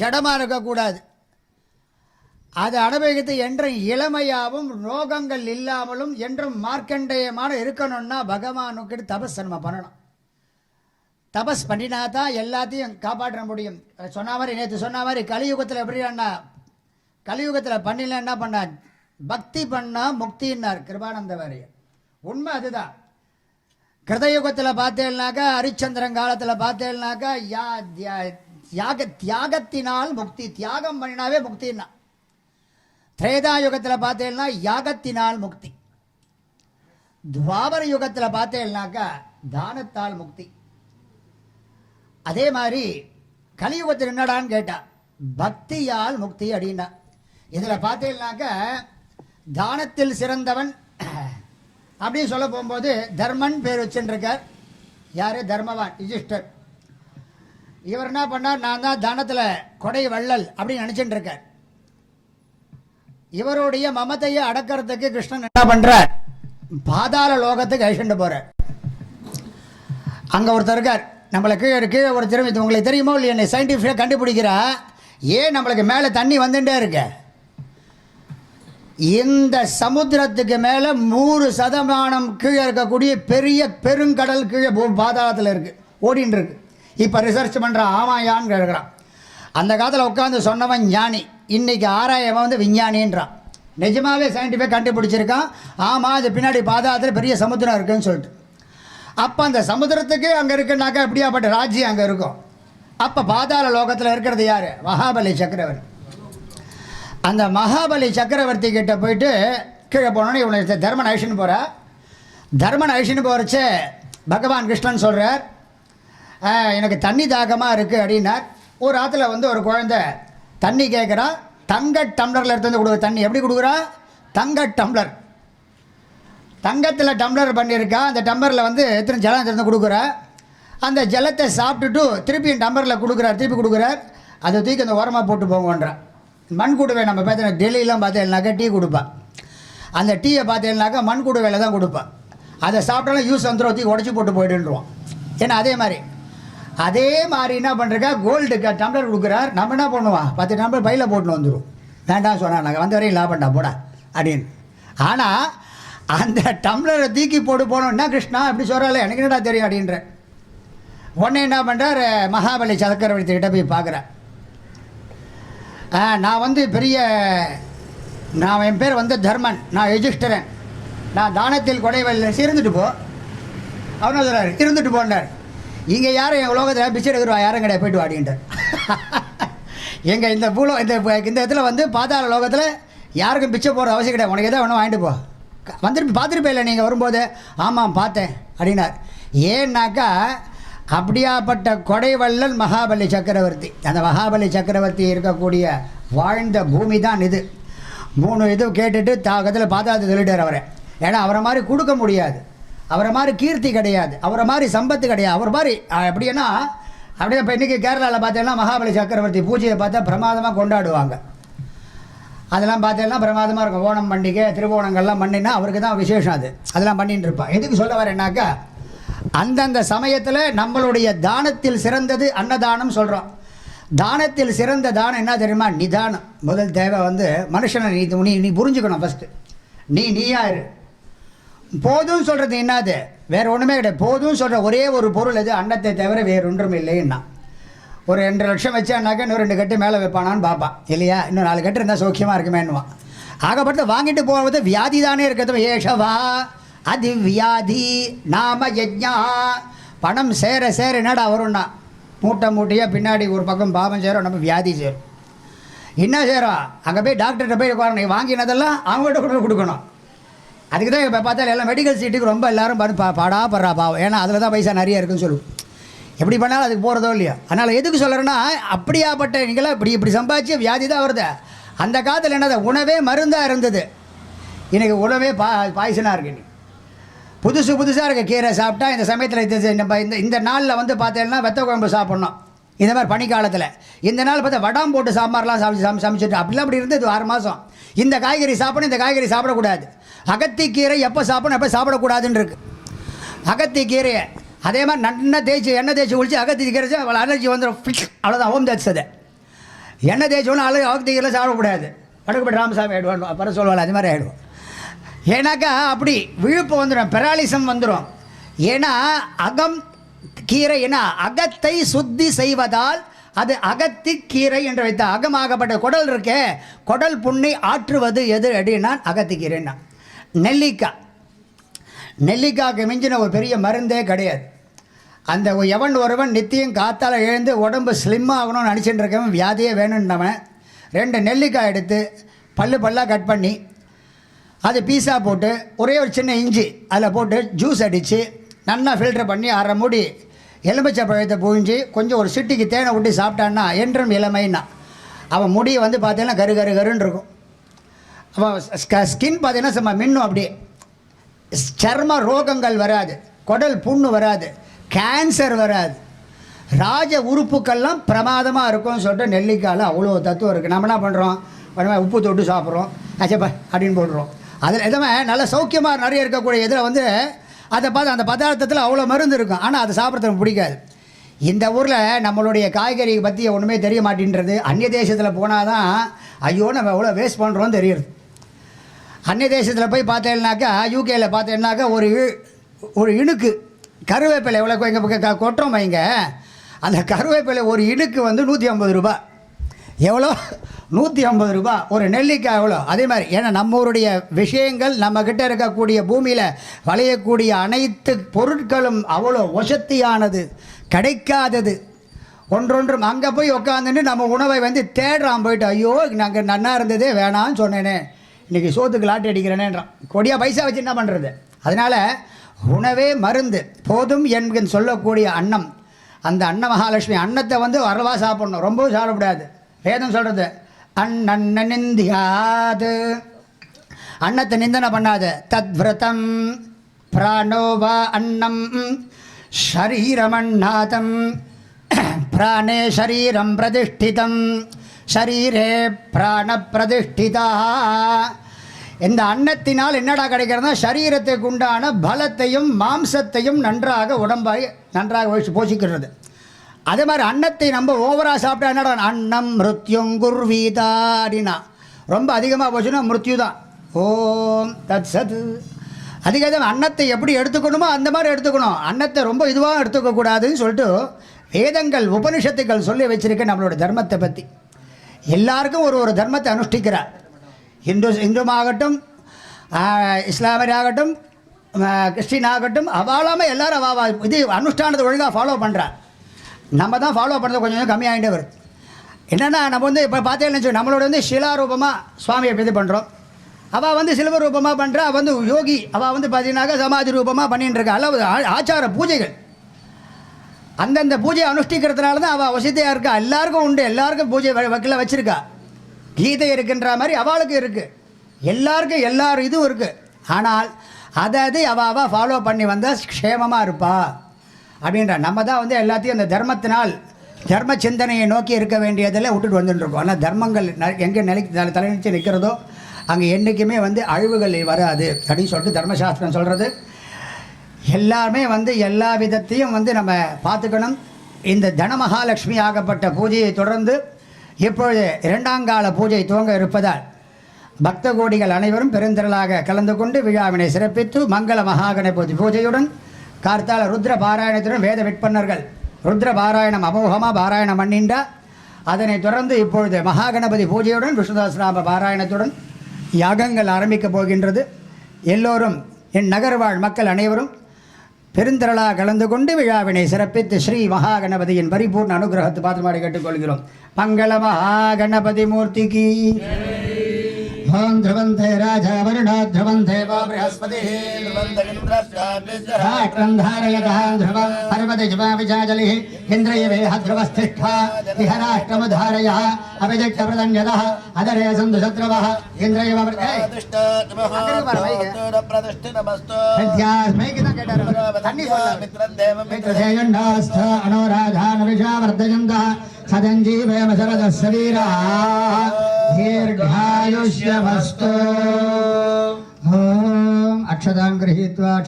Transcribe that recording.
ஜடமாக இருக்கக்கூடாது. அது அனுபவித்து என்றும் இளமையாகவும் ரோகங்கள் இல்லாமலும் என்றும் மார்க்கண்டேயமான இருக்கணும்னா பகவானுக்கு தபஸ் நம்ம பண்ணணும். தபஸ் பண்ணினா தான் எல்லாத்தையும் காப்பாற்ற முடியும். சொன்ன மாதிரி நேற்று சொன்ன மாதிரி கலியுகத்தில் எப்படின்னா கலியுகத்தில் பண்ணல என்ன பண்ண பக்தி பண்ணா முக்தின்னார் கிருபானந்த வாரியர் உண்மை அதுதான். கிருதயுகத்தில் பார்த்தேன்னாக்கா ஹரிச்சந்திரன் காலத்தில் பார்த்தேன்னாக்கா யா தியா- தியாக தியாகத்தினால் முக்தி தியாகம் பண்ணினாவே முக்தின்னா. திரேதா யுகத்தில் பார்த்தேன்னா யாகத்தினால் முக்தி. துவாபர யுகத்தில் பார்த்தேன்னாக்கா தானத்தால் முக்தி. அதே மாதிரி கலியுகத்தில் என்னடான்னு கேட்டா பக்தியால் முக்தி அப்படின்னா இதில் பார்த்தீங்கன்னாக்க தானத்தில் சிறந்தவன் அப்படின்னு சொல்ல போகும்போது தர்மன் பேர் வச்சுருக்கார். யார்? தர்மவான் ரிஜிஸ்டர் இவர் என்ன பண்ணார்? நான் தான் தானத்தில் கொடை வள்ளல் அப்படின்னு நினச்சிட்டு இருக்கார். இவருடைய மமத்தையை அடக்கிறதுக்கு கிருஷ்ணன் என்ன பண்ணுறார் பாதாள லோகத்துக்கு அழிச்சுட்டு போகிறார் அங்கே ஒருத்தர் இருக்கார். நம்மளுக்கு கீழே ஒருத்தர் இது உங்களுக்கு தெரியுமோ இல்லை என்னை சயின்டிஃபிக்காக கண்டுபிடிக்கிறா. ஏன் நம்மளுக்கு மேலே தண்ணி வந்துட்டே இருக்கு? இந்த சமுத்திரத்துக்கு மேலே நூறு சதமானம் கீழே இருக்கக்கூடிய பெரிய பெருங்கடல் கீழே பாதாளத்தில் இருக்குது ஓடின்னு இருக்கு. இப்போ ரிசர்ச் பண்ணுறான் ஆமாயான்னு கேட்குறான். அந்த காலத்தில் உட்காந்து சொன்னவன் ஞானி. இன்றைக்கி ஆராயவன் வந்து விஞ்ஞானின்றான். நிஜமாகவே சயின்டிஃபிக் கண்டுபிடிச்சிருக்கான். ஆமாம் அது பின்னாடி பாதாளத்தில் பெரிய சமுத்திரம் இருக்குன்னு சொல்லிட்டு. அப்போ அந்த சமுத்திரத்துக்கு அங்கே இருக்குன்னாக்கா எப்படியாப்பட்ட ராஜ்யம் அங்கே இருக்கும். அப்போ பாதாள லோகத்தில் இருக்கிறது யார்? மகாபலி சக்கரவர்த்தி. அந்த மகாபலி சக்கரவர்த்தி கிட்ட போயிட்டு கீழே போனோன்னு இவனை தர்மன் அழிச்சுன்னு போகிற தர்மன் அழிச்சுன்னு போகிறச்சே பகவான் கிருஷ்ணன் சொல்கிறார் எனக்கு தண்ணி தாகமாக இருக்குது அப்படின்னார் ஒரு ஆற்றுல வந்து ஒரு குழந்தை தண்ணி கேட்குறா தங்க டம்ளரில் எடுத்து வந்து கொடுக்குற தண்ணி எப்படி கொடுக்குறா? தங்க டம்ளர். தங்கத்தில் டம்ளர் பண்ணியிருக்கா அந்த டம்ளரில் வந்து எத்தனை ஜலம் திறந்து கொடுக்குறா? அந்த ஜலத்தை சாப்பிட்டுட்டு திருப்பியும் டம்ளரில் கொடுக்குறார் திருப்பி கொடுக்குறார். அதை தூக்கி அந்த ஓரமாக போட்டு போங்கன்றான் மண் குடுவை நம்ம பார்த்தோன்னா டெல்லியெலாம் பார்த்தேன்னாக்கா டீ கொடுப்பேன் அந்த டீயை பார்த்தேன்னாக்கா மண் குடுவையில் தான் கொடுப்பேன் அதை சாப்பிட்டாலும் யூஸ் வந்துடும் தூக்கி உடச்சி போட்டு போயிடுன்றோம் ஏன்னா அதே மாதிரி அதே மாதிரி என்ன பண்ணுறக்கா கோல்டு டம்ளர் கொடுக்குறார். நம்ம என்ன பண்ணுவோம்? பத்து டம்ளர் பையில் போட்டுன்னு வந்துடும் வேண்டாம் சொன்னா நாங்கள் வந்த வரையும் லாபண்டா போடா அப்படின்னு. ஆனால் அந்த டம்ளரை தூக்கி போட்டு போனோம். என்ன கிருஷ்ணா அப்படி சொல்கிறாள் எனக்கு என்னடா தெரியும் அப்படின்ற. உடனே என்ன பண்ணுறார் மகாபலி சக்கரவர்த்தி கிட்ட போய் பார்க்குறேன் நான் வந்து பெரிய நான் என் பேர் வந்து தர்மன். நான் எஜிஸ்டரன் நான் தானத்தில் கொடைவெளியில் இருந்துட்டு போ. அவனும் சொல்கிறார் இருந்துட்டு போனார் இங்கே யாரும் என் உலகத்தில் பிச்சை எடுக்கிறவா? யாரும் கிடையாது. போயிட்டு வாடின்ட்டு எங்கள் இந்த பூலோ இந்த இந்த இடத்துல வந்து பாதாள லோகத்தில் யாருக்கும் பிச்சை போகிற அவசியம் கிடையாது. உனக்கு எதாவது வேணும் வாங்கிட்டு போ. வந்துட்டு பார்த்துருப்பே நீங்கள் வரும்போது. ஆமாம் பார்த்தேன் அப்படின்னார். ஏன்னாக்கா அப்படியாப்பட்ட கொடைவள்ளல் மகாபலி சக்கரவர்த்தி. அந்த மகாபலி சக்கரவர்த்தி இருக்கக்கூடிய வாழ்ந்த பூமி தான் இது. மூணு இது கேட்டுட்டு தாக்கத்தில் பாதாளத்தை சொல்லிட்டார் அவரை. ஏன்னா அவரை மாதிரி கொடுக்க முடியாது. அவரை மாதிரி கீர்த்தி கிடையாது. அவரை மாதிரி சம்பத்து கிடையாது. அவர் மாதிரி எப்படின்னா அப்படியே இப்போ இன்றைக்கி கேரளாவில் பார்த்தீங்கன்னா மகாபலி சக்கரவர்த்தி பூஜையை பார்த்தா பிரமாதமாக கொண்டாடுவாங்க. அதெல்லாம் பார்த்தீங்கன்னா பிரமாதமாக இருக்கும். ஓணம் பண்டிகை திருவோணங்கள்லாம் பண்ணினா அவருக்கு தான் விசேஷம் அது. அதெல்லாம் பண்ணிட்டு இருப்பான். எதுக்கு சொல்ல வரேன்னாக்கா அந்தந்த சமயத்தில் நம்மளுடைய தானத்தில் சிறந்தது அன்னதானம் சொல்கிறோம் தானத்தில் சிறந்த தானம் என்ன தெரியுமா? நிதானம். முதல் தேவை வந்து மனுஷனை நீ நீ நீ புரிஞ்சுக்கணும் ஃபஸ்ட்டு நீ நீயா இரு. போதும் சொல்கிறது என்னது? வேற ஒன்றுமே கிடையாது. போதும் சொல்கிற ஒரே ஒரு பொருள் எது? அன்னத்தை தவிர வேறு ஒன்றும் இல்லைன்னா. ஒரு ரெண்டு லட்சம் வச்சானாக்கா இன்னும் ரெண்டு கட்டு மேலே வைப்பானான்னு பார்ப்பான் இல்லையா? இன்னும் நாலு கட்டு இருந்தால் சௌக்கியமாக இருக்குமேன்னுவான் ஆகப்பட்டு வாங்கிட்டு போவது வியாதி தானே இருக்கிறது. ஏஷவா அது வியாதி நாம யஜ்யா பணம் சேர சேர என்னடா வரும்னா? மூட்டை மூட்டையாக பின்னாடி ஒரு பக்கம் பாவம் சேரும் நம்ம வியாதி சேரும். என்ன சேரும்? அங்கே போய் டாக்டர்கிட்ட போய் உட்காரணும். வாங்கினதெல்லாம் அவங்கள்ட்ட கொண்டு கொடுக்கணும். அதுக்கு தான் இப்போ பார்த்தாலும் எல்லாம் மெடிக்கல் சீட்டுக்கு ரொம்ப எல்லாரும் பாரு பா பாடா படுறா பாவம் ஏன்னா அதில் தான் பைசா நிறைய இருக்குன்னு சொல்லுவோம். எப்படி பண்ணாலும் அதுக்கு போகிறதோ இல்லையோ. அதனால் எதுக்கு சொல்கிறேன்னா அப்படியாப்பட்ட நீங்களாம் இப்படி இப்படி சம்பாதிச்சு வியாதி தான் வருது. அந்த காலத்தில் என்னது? உணவே மருந்தாக இருந்தது. இன்றைக்கி உணவே பா பாய்சனாக இருக்கு நீ புதுசு புதுசாக இருக்க. கீரை சாப்பிட்டா இந்த சமயத்தில் நம்ம இந்த இந்த நாளில் வந்து பார்த்தீங்கன்னா வெத்த குழம்பு சாப்பிட்ணும். இந்த மாதிரி பனிக்காலத்தில். இந்த நாள் பார்த்தா வடாம் போட்டு சாம்பார்லாம் சமைச்சு சமைச்சு சமைச்சுட்டு அப்படிலாம் அப்படி இருந்தது ஆறு மாதம் இந்த காய்கறி சாப்பிடணும் இந்த காய்கறி சாப்பிடக்கூடாது. அகத்திக்கீரை எப்போ சாப்பிடணும் எப்போ சாப்பிடக்கூடாதுன்னு இருக்குது அகத்திக்கீரையை அதே மாதிரி நன்னா தேய்ச்சி எண்ணெய் தேய்ச்சி குளிச்சு அகத்தி கீரை அவ்வளோ அலர்ஜி வந்துடும் அவ்வளோதான் ஓம் தேய்ச்சதை எண்ணெய் தேய்ச்சோன்னு அழகு அவக்திகளை சாப்பிடக்கூடாது. வடக்குப்படி ராமசாமி ஆகிடுவான் அப்புறம் சொல்லுவாள் அது மாதிரி ஆகிடுவோம் ஏன்னாக்கா அப்படி விழுப்பு வந்துடும் பெராலிசம் வந்துடும் ஏன்னா அகம் கீரை ஏன்னா அகத்தை சுத்தி செய்வதால் அது அகத்தி கீரை என்று வைத்த அகமாகப்பட்ட குடல் இருக்கே குடல் புண்ணை ஆற்றுவது எது அப்படின்னா அகத்திக்கீரைன்னா நெல்லிக்காய். நெல்லிக்காய்க்கு மிஞ்சின ஒரு பெரிய மருந்தே கிடையாது. அந்த எவன் ஒருவன் நித்தியம் காத்தால் எழுந்து உடம்பு ஸ்லிம் ஆகணும்னு நினச்சிட்டு இருக்கவன் வியாதியே வேணும்னவன் ரெண்டு நெல்லிக்காய் எடுத்து பல்லு பல்லாக கட் பண்ணி அது பீஸா போட்டு ஒரே ஒரு சின்ன இஞ்சி அதில் போட்டு ஜூஸ் அடித்து நல்லா ஃபில்டர் பண்ணி அரை மூடி எலுமிச்சை பழத்தை புழிஞ்சு கொஞ்சம் ஒரு சிட்டிக்கு தேனை விட்டு சாப்பிட்டான்னா என்றும் இளமைன்னா. அவன் முடி வந்து பார்த்தீங்கன்னா கரு கரு கருன்னு இருக்கும். அவன் ஸ்கின் பார்த்தீங்கன்னா சும்மா மின்னும் அப்படியே. சர்ம ரோகங்கள் வராது. குடல் புண்ணு வராது. கேன்சர் வராது. ராஜ உறுப்புக்கள்லாம் பிரமாதமாக இருக்கும்னு சொல்லிட்டு நெல்லிக்காயில் அவ்வளோ தத்துவம் இருக்குது நம்ம என்ன பண்ணுறோம் உடனே உப்பு தொட்டு சாப்பிட்றோம். அச்சப்பா அப்படின்னு போடுறோம் அதில் எதுவுமே நல்ல சௌக்கியமாக நிறைய இருக்கக்கூடிய இதில் வந்து அதை பார்த்து அந்த பதார்த்தத்தில் அவ்வளோ மருந்து இருக்கும். ஆனால் அதை சாப்பிட்றதுக்கு பிடிக்காது. இந்த ஊரில் நம்மளுடைய காய்கறி பற்றி ஒன்றுமே தெரிய மாட்டேன்றது. அந்நிய தேசத்தில் போனால் தான் ஐயோ நம்ம எவ்வளோ வேஸ்ட் பண்ணுறோன்னு தெரியுது. அந்நிய தேசத்தில் போய் பார்த்தேன்னாக்கா யூகேயில் பார்த்தேன்னாக்கா ஒரு ஒரு இணுக்கு கருவேப்பிலை எவ்வளோ எங்கள் கொட்டுறோம் வைங்க. அந்த கருவேப்பிலை ஒரு இணுக்கு வந்து நூற்றி ஐம்பது ரூபா எவ்வளோ நூற்றி ஐம்பது ரூபா ஒரு நெல்லிக்காய் எவ்வளோ? அதே மாதிரி ஏன்னா நம்மளுடைய விஷயங்கள் நம்மக்கிட்ட இருக்கக்கூடிய பூமியில் வளையக்கூடிய அனைத்து பொருட்களும் அவ்வளோ வசத்தியானது கிடைக்காதது. ஒன்றொன்றும் அங்கே போய் உக்காந்துட்டு நம்ம உணவை வந்து தேடுறான் போயிட்டு ஐயோ நாங்கள் நன்னா இருந்ததே வேணான்னு சொன்னேனே. இன்றைக்கி சோத்துக்கு லாட்டி அடிக்கிறேனேன்றான். கொடியாக பைசா வச்சு என்ன பண்ணுறது அதனால் உணவே மருந்து போதும் என்று சொல்லக்கூடிய அன்னம். அந்த அன்ன மகாலட்சுமி அன்னத்தை வந்து வரவா சாப்பிட்ணும். ரொம்பவும் சாப்பிடக்கூடாது. வேதம் சொல்கிறது அண்ணன் நிந்தியாது. அன்னத்தை நிந்தனை பண்ணாத. தத்விரதம். பிராணோவா அன்னம். ஷரீரமண்ணாதம் பிராணே ஷரீரம் பிரதிஷ்டிதம். ஷரீரே பிராண பிரதிஷ்டிதா இந்த அன்னத்தினால் என்னடா கிடைக்கிறதுனா சரீரத்துக்கு உண்டான பலத்தையும் மாம்சத்தையும் நன்றாக உடம்பாய் நன்றாக போஷிக்கிறது. அதே மாதிரி அன்னத்தை நம்ம ஓவராக சாப்பிட்டா என்னடா அன்னம் மிருத்யுங்குர் வீதாடினா ரொம்ப அதிகமாக போச்சுன்னா மிருத்யு தான். ஓம் தத் சத். அதிகம் அன்னத்தை எப்படி எடுத்துக்கணுமோ அந்த மாதிரி எடுத்துக்கணும். அன்னத்தை ரொம்ப இதுவாக எடுத்துக்கக்கூடாதுன்னு சொல்லிட்டு வேதங்கள் உபனிஷத்துக்கள் சொல்லி வச்சுருக்க நம்மளோட தர்மத்தை பற்றி எல்லாருக்கும் ஒரு ஒரு தர்மத்தை அனுஷ்டிக்கிறார். இந்து இந்துமாகட்டும் இஸ்லாமியராகட்டும் கிறிஸ்டின் ஆகட்டும் அவாலாமல் எல்லாரும் அவா இது அனுஷ்டானத்தை ஒழுங்காக ஃபாலோ பண்ணுறார் நம்ம தான் ஃபாலோ பண்ணுறது கொஞ்சம் கொஞ்சம் கம்மியாகிட்டே வருது என்னென்னா நம்ம வந்து இப்போ பார்த்தீங்கன்னு வச்சு நம்மளோட வந்து சிலாரூபமாக சுவாமியை இது பண்ணுறோம் அவள் வந்து சிலுவ ரூபமாக பண்ணுறா வந்து யோகி அவள் வந்து பார்த்தீங்கன்னாக்கா சமாதி ரூபமாக பண்ணிட்டு இருக்கா. அளவு ஆச்சார பூஜைகள். அந்தந்த பூஜையை அனுஷ்டிக்கிறதுனால தான் அவள் வசதியாக இருக்கா. எல்லாருக்கும் உண்டு எல்லாருக்கும் பூஜை வக்கில் வச்சுருக்கா. கீதை இருக்குன்ற மாதிரி அவளுக்கு இருக்குது எல்லாருக்கும் எல்லார் இதுவும் இருக்குது ஆனால் அதை அது அவள் அவள் ஃபாலோ பண்ணி வந்தால் க்ஷேமமாக இருப்பாள் அப்படின்ற நம்ம தான் வந்து எல்லாத்தையும் அந்த தர்மத்தினால் தர்ம சிந்தனையை நோக்கி இருக்க வேண்டியதில் விட்டுட்டு வந்துட்டுருக்கோம். ஆனால் தர்மங்கள் எங்கே நிலை தலைநிச்சு நிற்கிறதோ அங்கே என்றைக்குமே வந்து அழிவுகள் வராது அப்படின்னு சொல்லிட்டு தர்மசாஸ்திரம் சொல்கிறது எல்லாருமே வந்து எல்லா விதத்தையும் வந்து நம்ம பார்த்துக்கணும். இந்த தனமகாலட்சுமி ஆகப்பட்ட பூஜையை தொடர்ந்து இப்பொழுது இரண்டாங்கால பூஜை துவங்க இருப்பதால் பக்த கோடிகள் அனைவரும் பெருந்திரளாக கலந்து கொண்டு விழாவினை சிறப்பித்து மங்கள மகாகணபதி பூஜையுடன் கார்த்தால ருத்ர பாராயணத்துடன் வேத விற்பன்னர்கள். ருத்ர பாராயணம் அமோகமாக பாராயணம் பண்ணின்றா அதனைத் தொடர்ந்து இப்பொழுது மகாகணபதி பூஜையுடன் விஷ்ணுதாஸ்ராம பாராயணத்துடன் யாகங்கள் ஆரம்பிக்கப் போகின்றது. எல்லோரும் என் நகர்வாழ் மக்கள் அனைவரும் பெருந்திரளாக கலந்து கொண்டு விழாவினை சிறப்பித்து ஸ்ரீ மகாகணபதியின் பரிபூர்ண அனுகிரகத்தை பாத்திரமாடி கேட்டுக்கொள்கிறோம். மங்கள மகாகணபதி மூர்த்திக்கு. ஓம் ध्रुवन्ते राजा वरुणो ध्रुवन्ते वो बृहस्पतिः राष्ट्रं धारयतः ध्रुवं पर्वतजमा विजाजलिः इन्द्रियवेह ध्रुवस्थिष्ठा इह राष्ट्रमुधारयः अभिजक्षप्रदन्यतः अदरे सन्तु शत्रवः इन्द्रियव मित्रधेयण्डास्थ अणोराधानविषावर्धयन्तः सदञ्जीवेम సజంజీవేమ శరద శరీరా దీర్ఘాయుష్యవస్తు అక్షతాం గృహీత్వా